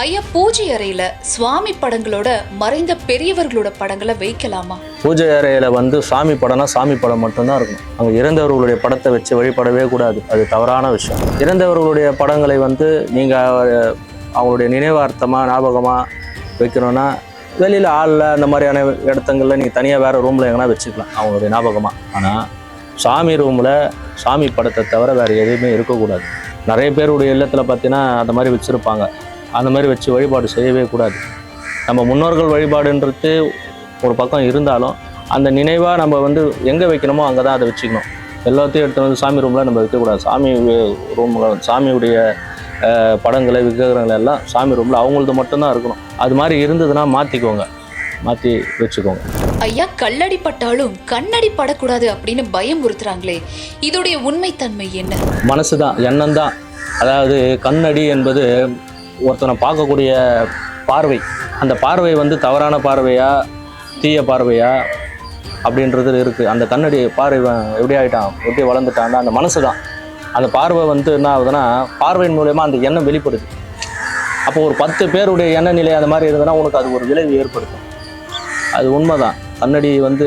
ஐயா பூஜை அறையில சுவாமி படங்களோட மறைந்த பெரியவர்களோட படங்களை வைக்கலாமா? பூஜை அறையில் வந்து சாமி படம்னா சாமி படம் மட்டும்தான் இருக்கணும். அங்கே இறந்தவர்களுடைய படத்தை வச்சு வழிபடவே கூடாது. அது தவறான விஷயம். இறந்தவர்களுடைய படங்களை வந்து நீங்கள் அவங்களுடைய நினைவார்த்தமாக ஞாபகமாக வைக்கணும்னா வெளியில் ஆளில் அந்த மாதிரியான இடத்துங்களில் நீங்கள் தனியாக வேறு ரூமில் எங்கன்னா வச்சுக்கலாம். அவங்களுடைய ஞாபகமாக ஆனால் சாமி ரூமில் சாமி படத்தை தவிர வேறு எதுவுமே இருக்கக்கூடாது. நிறைய பேருடைய இல்லத்தில் பார்த்தீங்கன்னா அந்த மாதிரி வச்சுருப்பாங்க. அந்த மாதிரி வச்சு வழிபாடு செய்யவே கூடாது. நம்ம முன்னோர்கள் வழிபாடுன்றது ஒரு பக்கம் இருந்தாலும் அந்த நினைவாக நம்ம வந்து எங்கே வைக்கணுமோ அங்கே தான் அதை வச்சுக்கணும். எல்லாத்தையும் எடுத்து வந்து சாமி ரூமில் நம்ம வைக்கக்கூடாது. சாமி ரூமில் சாமியுடைய படங்களை விக்கிரகங்கள் எல்லாம் சாமி ரூமில் அவங்களது மட்டும்தான் இருக்கணும். அது மாதிரி இருந்ததுன்னா மாற்றிக்கோங்க மாற்றி வச்சுக்கோங்க. ஐயா கல்லடி பட்டாலும் கண்ணடி படக்கூடாது அப்படின்னு பயமுறுத்துறாங்களே இதோடைய உண்மைத்தன்மை என்ன? மனசு தான் எண்ணம் தான் அதாவது கண்ணடி என்பது ஒருத்தனை பார்க்கக்கூடிய பார்வை. அந்த பார்வை வந்து தவறான பார்வையா தீய பார்வையா அப்படின்றது இருக்குது அந்த கண்ணடி பார்வை எப்படி ஆகிட்டான் எப்படி வளர்ந்துட்டான்னா அந்த மனசு தான். அந்த பார்வை வந்து என்ன ஆகுதுன்னா பார்வையின் மூலயமா அந்த எண்ணம் வெளிப்படுது. அப்போ ஒரு பத்து பேருடைய எண்ண நிலை அந்த மாதிரி இருந்ததுன்னா உனக்கு அது ஒரு விளைவு ஏற்படுத்தும். அது உண்மைதான். கண்ணடி வந்து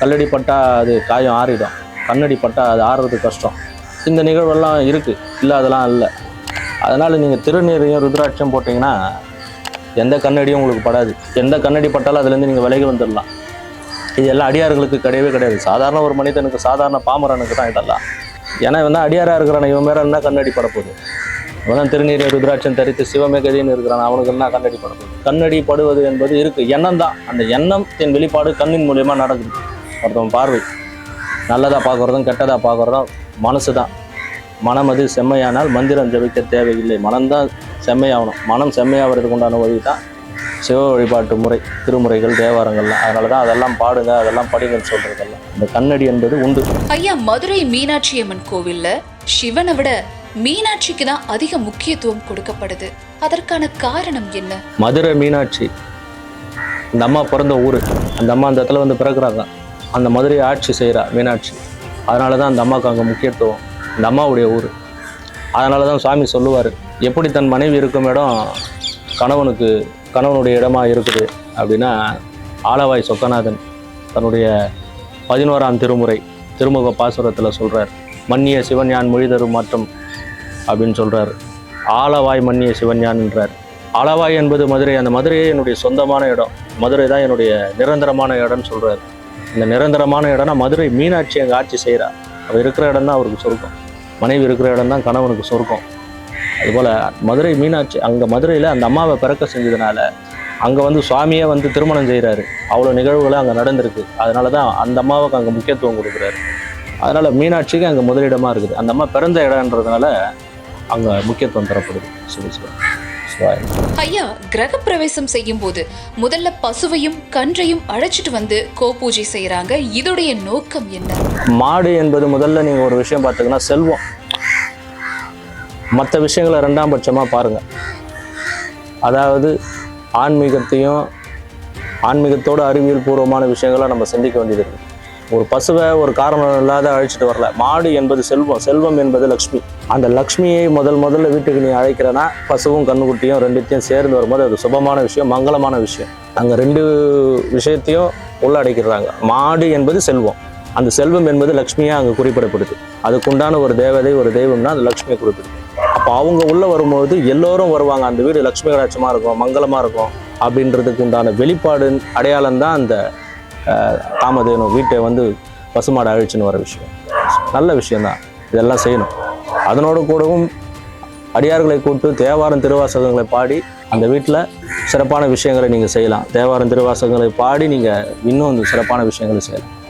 கல்லடி பட்டால் அது காயம் ஆறிடும். கண்ணடி பட்டால் அது ஆறுறது கஷ்டம். இந்த நிகழ்வெல்லாம் இருக்குது இல்லை அதெல்லாம் இல்லை. அதனால் நீங்கள் திருநீரையும் ருத்ராட்சம் போட்டிங்கன்னா எந்த கண்ணடியும் உங்களுக்கு படாது. எந்த கண்ணடி பட்டாலும் அதுலேருந்து நீங்கள் விலகி வந்துடலாம். இது எல்லாம் அடியார்களுக்கு கிடையவே கிடையாது. சாதாரண ஒரு மனிதனுக்கு சாதாரண பாமரனுக்கு தான் இதெல்லாம். ஏன்னா இவன் தான் அடியாராக இருக்கிறான். இவன் மேலே என்ன கண்ணடி படப்போகுது? இவன் தான் திருநீரை ருத்ராட்சம் தரித்து சிவமே கதின்னு இருக்கிறான். அவனுக்கு என்ன கண்ணடி படப்போகுது? கண்ணடி படுவது என்பது இருக்குது எண்ணம் தான். அந்த எண்ணத்தின் வெளிப்பாடு கண்ணின் மூலியமாக நடக்குது. ஒருத்தவன் பார்வை. நல்லதாக பார்க்குறதும் கெட்டதாக பார்க்குறதும் மனசு தான். மனம் அது செம்மையானால் மந்திரம் ஜபிக்க தேவையில்லை. மனம்தான் செம்மையாகணும். மனம் செம்மையாகிறதுக்கு உண்டான வழி தான் சிவ வழிபாட்டு முறை திருமுறைகள் தேவாரங்கள்லாம். அதனால தான் அதெல்லாம் பாடுங்க அதெல்லாம் படிங்கன்னு சொல்கிறதெல்லாம் இந்த கண்ணடி என்பது உண்டு. ஐயா மதுரை மீனாட்சி அம்மன் கோவில்ல சிவனை விட மீனாட்சிக்கு தான் அதிக முக்கியத்துவம் கொடுக்கப்படுது. அதற்கான காரணம் என்ன? மதுரை மீனாட்சி இந்த அம்மா பிறந்த ஊர். அந்த அம்மா அந்த இடத்துல வந்து பிறகுறாங்க அந்த மதுரையை ஆட்சி செய்கிறா மீனாட்சி. அதனால தான் அந்த அம்மாவுக்கு அங்கே முக்கியத்துவம். இந்த அம்மாவுடைய ஊர். அதனால தான் சுவாமி சொல்லுவார் எப்படி தன் மனைவி இருக்கும் இடம் கணவனுக்கு கணவனுடைய இடமா இருக்குது? அப்படின்னா ஆலவாய் சொக்கநாதன் தன்னுடைய பதினோராம் திருமுறை திருமுக பாசுரத்தில் சொல்கிறார் மன்னிய சிவஞான் மொழிதரும் மாற்றம் அப்படின்னு சொல்கிறார் ஆலவாய் மன்னிய சிவஞான்ன்றார் ஆலவாய் என்பது மதுரை அந்த மதுரையே என்னுடைய சொந்தமான இடம். மதுரை தான் என்னுடைய நிரந்தரமான இடம்னு சொல்கிறார் இந்த நிரந்தரமான இடம்னா மதுரை மீனாட்சி அங்கே ஆட்சி செய்கிறார் அவள் இருக்கிற இடம் தான் அவருக்கு சொர்க்கம். மனைவி இருக்கிற இடம் தான் கணவனுக்கு சொர்க்கம். அதுபோல் மதுரை மீனாட்சி அங்கே மதுரையில் அந்த அம்மாவை பிறக்க செஞ்சதுனால அங்கே வந்து சுவாமியே வந்து திருமணம் செய்கிறாரு அவ்வளோ நிகழ்வுகளும் அங்கே நடந்திருக்கு. அதனால தான் அந்த அம்மாவுக்கு அங்கே முக்கியத்துவம் கொடுக்குறாரு. அதனால் மீனாட்சிக்கு அங்கே முதலிடமாக இருக்குது. அந்த அம்மா பிறந்த இடம்ன்றதுனால அங்கே முக்கியத்துவம் தரப்படுது. சிவ ஐயா கிரக பிரவேசம் செய்யும் போது முதல்ல பசுவையும் கன்றையும் அழைச்சிட்டு வந்து கோ பூஜை செய்யறாங்க இதோடைய நோக்கம் என்ன? மாடு என்பது முதல்ல நீங்கள் ஒரு விஷயம் பார்த்தீங்கன்னா செல்வம். மற்ற விஷயங்களை ரெண்டாம் பட்சமாக பாருங்கள் அதாவது ஆன்மீகத்தையும் ஆன்மீகத்தோட அறிவியல் பூர்வமான விஷயங்களை நம்ம சிந்திக்க வேண்டியது இருக்குது ஒரு பசுவை ஒரு காரணம் இல்லாத அழைச்சிட்டு வரல. மாடு என்பது செல்வம். செல்வம் என்பது லக்ஷ்மி. அந்த லக்ஷ்மியை முதல் முதல்ல வீட்டுக்கு நீ அழைக்கிறனா பசுவும் கண்ணுக்குட்டியும் ரெண்டுத்தையும் சேர்ந்து வரும்போது அது சுபமான விஷயம் மங்களமான விஷயம். அங்கே ரெண்டு விஷயத்தையும் உள்ளடக்கிறாங்க மாடு என்பது செல்வம். அந்த செல்வம் என்பது லக்ஷ்மியாக அங்கே குறிப்பிடப்படுது. அதுக்குண்டான ஒரு தேவதை ஒரு தெய்வம்னா அந்த லக்ஷ்மியை குறிப்பிடுது. அப்போ அவங்க உள்ளே வரும்போது எல்லோரும் வருவாங்க. அந்த வீடு லக்ஷ்மி கடாட்சமாக இருக்கும் மங்களமாக இருக்கும் அப்படின்றதுக்கு உண்டான வெளிப்பாடு அடையாளம் தான் அந்த தாமதேனும் வீட்டை வந்து பசுமாடு அழிச்சுன்னு வர விஷயம். நல்ல விஷயம்தான். இதெல்லாம் செய்யணும். அதனோடு கூடவும் அடியார்களை கூட்டு தேவாரம் திருவாசகங்களை பாடி அந்த வீட்டில் சிறப்பான விஷயங்களை நீங்கள் செய்யலாம். தேவாரம் திருவாசகங்களை பாடி நீங்கள் இன்னும் இந்த சிறப்பான விஷயங்களை செய்யலாம்.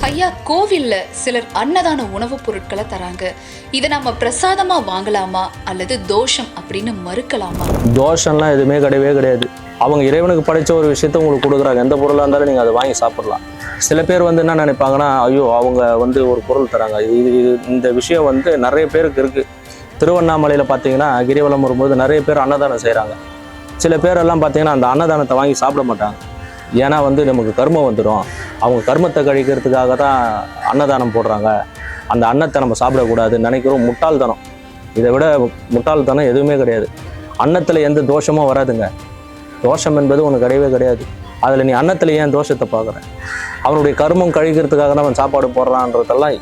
ஐயா கோவில்ல சிலர் அன்னதான உணவுப் பொருட்களை தராங்க. இதை நம்ம பிரசாதமா வாங்கலாமா? அல்லது தோஷம் அப்படின்னு மறுக்கலாமா? தோஷம்லாம் எதுவுமே கிடையவே கிடையாது. அவங்க இறைவனுக்கு படைத்த ஒரு விஷயத்த உங்களுக்கு கொடுக்குறாங்க. எந்த பொருளாக இருந்தாலும் நீங்கள் அதை வாங்கி சாப்பிடலாம். சில பேர் வந்து என்ன நினைப்பாங்கன்னா ஐயோ அவங்க வந்து ஒரு பொருள் தராங்க. இது இது இந்த விஷயம் வந்து நிறைய பேருக்கு இருக்குது திருவண்ணாமலையில் பார்த்தீங்கன்னா கிரிவலம் வரும்போது நிறைய பேர் அன்னதானம் செய்கிறாங்க சில பேரெல்லாம் பார்த்தீங்கன்னா அந்த அன்னதானத்தை வாங்கி சாப்பிட மாட்டாங்க. ஏன்னா வந்து நமக்கு கர்மம் வந்துடும் அவங்க கர்மத்தை கழிக்கிறதுக்காக தான் அன்னதானம் போடுறாங்க. அந்த அன்னத்தை நம்ம சாப்பிடக்கூடாது நினைக்கிறோம். முட்டாள்தனம். இதை விட முட்டாள்தனம் எதுவுமே கிடையாது. அன்னத்தில் எந்த தோஷமும் வராதுங்க. தோஷம் என்பது உனக்கு கிடையவே கிடையாது. அதில் நீ அன்னத்தில் ஏன் தோஷத்தை பார்க்குற? அவனுடைய கர்மம் கழிக்கிறதுக்காக தான் அவன் சாப்பாடு போடுறான்றதெல்லாம்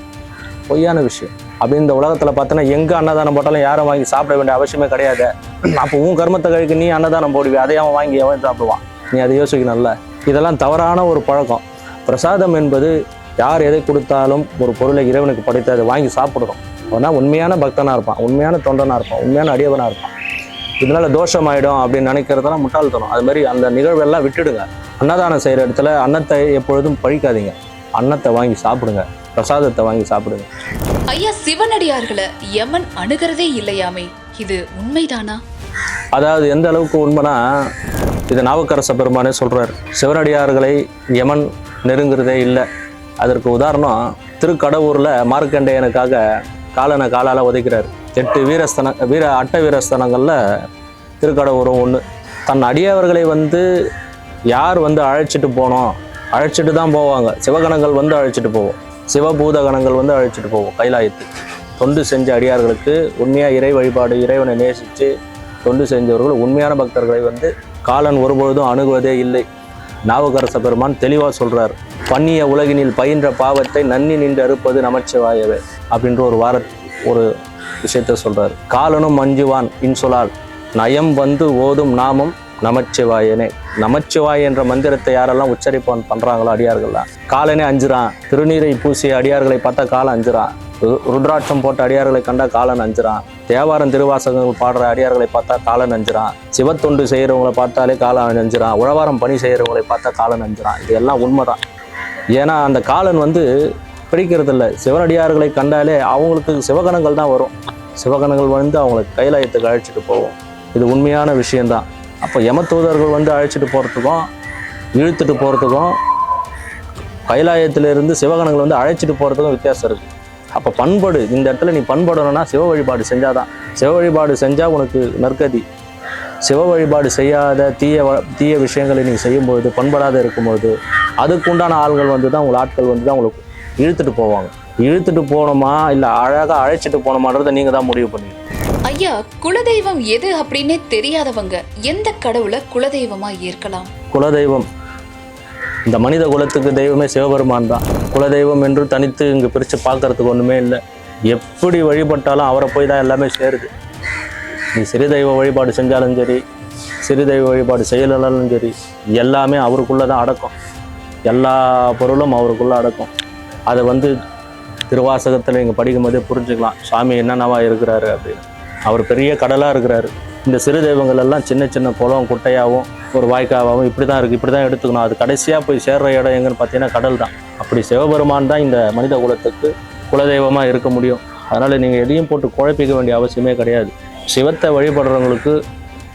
பொய்யான விஷயம். அப்படி இந்த உலகத்தில் பார்த்தோன்னா எங்கே அன்னதானம் போட்டாலும் யாரும் வாங்கி சாப்பிட வேண்டிய அவசியமே கிடையாது. அப்போ உன் கர்மத்தை கழிக்க நீ அன்னதானம் போடுவே அதை அவன் வாங்கி அவன் சாப்பிடுவான். நீ அதை யோசிக்கணும்ல? இதெல்லாம் தவறான ஒரு பழக்கம். பிரசாதம் என்பது யார் எதை கொடுத்தாலும் ஒரு பொருளை இறைவனுக்கு படைத்து அதை வாங்கி சாப்பிடுறோம். அவனா உண்மையான பக்தனாக இருப்பான் உண்மையான தொண்டனாக இருப்பான் உண்மையான அடியவனாக இருப்பான். இதனால தோஷம் ஆயிடும் அப்படின்னு நினைக்கிறதெல்லாம் முட்டாள்தனம். அது மாதிரி அந்த நிகழ்வெல்லாம் விட்டுடுங்க. அன்னதானம் செய்கிற இடத்துல அன்னத்தை எப்பொழுதும் பழிக்காதீங்க. அன்னத்தை வாங்கி சாப்பிடுங்க. பிரசாதத்தை வாங்கி சாப்பிடுங்க. ஐயா சிவனடியார்களை யமன் அணுகிறதே இல்லையாமே. இது உண்மைதானா? அதாவது எந்த அளவுக்கு உண்மைனா இது நாவுக்கரச பெருமானே சொல்றார். சிவனடியார்களை யமன் நெருங்குறதே இல்லை. அதற்கு உதாரணம் திருக்கடவுரில் மார்க்கண்டேயனுக்காக காலனை காலால் உதைக்கிறார். எட்டு வீரஸ்தன வீர அட்ட வீரஸ்தனங்களில் திருக்கடவுரம் ஒன்று தன் அடியவர்களை வந்து யார் வந்து அழைச்சிட்டு போனோம் அழைச்சிட்டு தான் போவாங்க. சிவகணங்கள் வந்து அழைச்சிட்டு போவோம். சிவபூத கணங்கள் வந்து அழைச்சிட்டு போவோம் கைலாயத்துக்கு தொண்டு செஞ்ச அடியார்களுக்கு உண்மையாக இறை வழிபாடு இறைவனை நேசித்து தொண்டு செஞ்சவர்கள் உண்மையான பக்தர்களை வந்து காலன் ஒருபொழுதும் அணுகுவதே இல்லை. நாவுக்கரச பெருமான் தெளிவாக சொல்கிறார் பண்ணிய உலகினில் பயின்ற பாவத்தை நன்னி நின்று அறுப்பது நமச்சிவாயவே அப்படின்ற ஒரு வார ஒரு விஷயத்த சொல்கிறார் காலனும் மஞ்சுவான் இன்சொலால் நயம் வந்து ஓதும் நாமம் நமச்சிவாயனே. நமச்சிவாய் என்ற மந்திரத்தை யாரெல்லாம் உச்சரிப்பான் பண்ணுறாங்களோ அடியார்கள்லாம். காலனே அஞ்சுறான் திருநீரை பூசிய அடியார்களை பார்த்தா காலம் அஞ்சுறான். ரு- ருத்ராட்சம் போட்ட அடியார்களை கண்டா காலன் அஞ்சுறான். தேவாரம் திருவாசகங்கள் பாடுற அடியார்களை பார்த்தா காலன் அஞ்சுறான். சிவத்தொண்டு செய்கிறவங்களை பார்த்தாலே காலம் அஞ்சுறான். உழவாரம் பணி செய்கிறவங்களை பார்த்தா காலன் அஞ்சுறான். இது எல்லாம் உண்மைதான். ஏன்னா அந்த காலன் வந்து பிடிக்கிறது இல்லை சிவனடியார்களை கண்டாலே அவங்களுக்கு சிவகணங்கள் தான் வரும். சிவகணங்கள் வந்து அவங்களை கைலாயத்துக்கு அழைச்சிட்டு போகும் இது உண்மையான விஷயந்தான் அப்போ யமத்தூதர்கள் வந்து அழைச்சிட்டு போகிறதுக்கும் இழுத்துட்டு போகிறதுக்கும் கைலாயத்திலிருந்து சிவகணங்கள் வந்து அழைச்சிட்டு போகிறதுக்கும் வித்தியாசம் இருக்குது அப்போ பண்பாடு இந்த இடத்துல நீ பண்படணும்னா சிவ வழிபாடு செஞ்சாதான். சிவ வழிபாடு செஞ்சால் உனக்கு நற்கதி. சிவ வழிபாடு செய்யாத தீய வ- தீய விஷயங்களை நீ செய்யும்போது பண்படாத இருக்கும்பொழுது அதுக்குண்டான ஆள்கள் வந்து தான் உங்களை ஆட்கள் வந்து தான் உங்களுக்கு இழுத்துட்டு போவாங்க. இழுத்துட்டு போகணுமா? இல்லை அழகாக அழைச்சிட்டு போகணுமான்றதை நீங்கள் தான் முடிவு பண்ணுவீங்க ஐயா குலதெய்வம் எது அப்படின்னே தெரியாதவங்க எந்த கடவுளை குலதெய்வமா ஏற்கலாம்? குலதெய்வம். இந்த மனித குலத்துக்கு தெய்வமே சிவபெருமான் தான். குலதெய்வம் என்று தனித்து இங்கே பிரித்து பார்க்கறதுக்கு ஒன்றுமே இல்லை. எப்படி வழிபட்டாலும் அவரை போய் தான் எல்லாமே சேருது. நீ சிறு தெய்வ வழிபாடு செஞ்சாலும் சரி சிறு தெய்வ வழிபாடு செய்யலனாலும் சரி எல்லாமே அவருக்குள்ளே தான் அடக்கம். எல்லா பொருளும் அவருக்குள்ளே அடக்கும். அதை வந்து திருவாசகத்தில் நீங்கள் படிக்கும்போதே புரிஞ்சுக்கலாம். சாமி என்னென்னவா இருக்கிறாரு? அப்படின்னு அவர் பெரிய கடலாக இருக்கிறாரு. இந்த சிறு தெய்வங்கள் எல்லாம் சின்ன சின்ன குளம் குட்டையாகவும் ஒரு வாய்க்காவாகவும் இப்படி தான் இருக்குது இப்படி தான் எடுத்துக்கணும். அது கடைசியாக போய் சேர்ற இடம் எங்கன்னு பார்த்தீங்கன்னா கடல் தான். அப்படி சிவபெருமான் தான் இந்த மனித குலத்துக்கு குலதெய்வமாக இருக்க முடியும். அதனால் நீங்கள் எதையும் போட்டு குழப்பிக்க வேண்டிய அவசியமே கிடையாது. சிவத்தை வழிபடுறவங்களுக்கு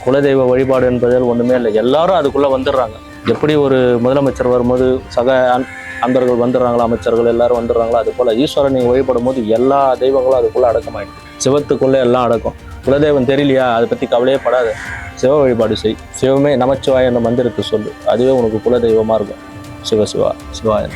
குலதெய்வ வழிபாடு என்பதில் ஒன்றுமே இல்லை. எல்லாரும் அதுக்குள்ளே வந்துடுறாங்க. எப்படி ஒரு முதலமைச்சர் வரும்போது சக அன்- அன்பர்கள் வந்துடுறாங்களா அமைச்சர்கள் எல்லாரும் வந்துடுறாங்களா அது போல் ஈஸ்வரன் நீங்கள் வழிபடும் போது எல்லா தெய்வங்களும் அதுக்குள்ளே அடக்கமாயிடும் சிவத்துக்குள்ளே எல்லாம் அடக்கும். குலதெய்வம் தெரியலையா? அதை பற்றி கவலையே படாத. சிவ வழிபாடு செய். சிவமே நமச்சிவாய என்ற மந்திரத்தை சொல்லு. அதுவே உனக்கு குலதெய்வமாக இருக்கும். சிவ சிவா சிவாயன்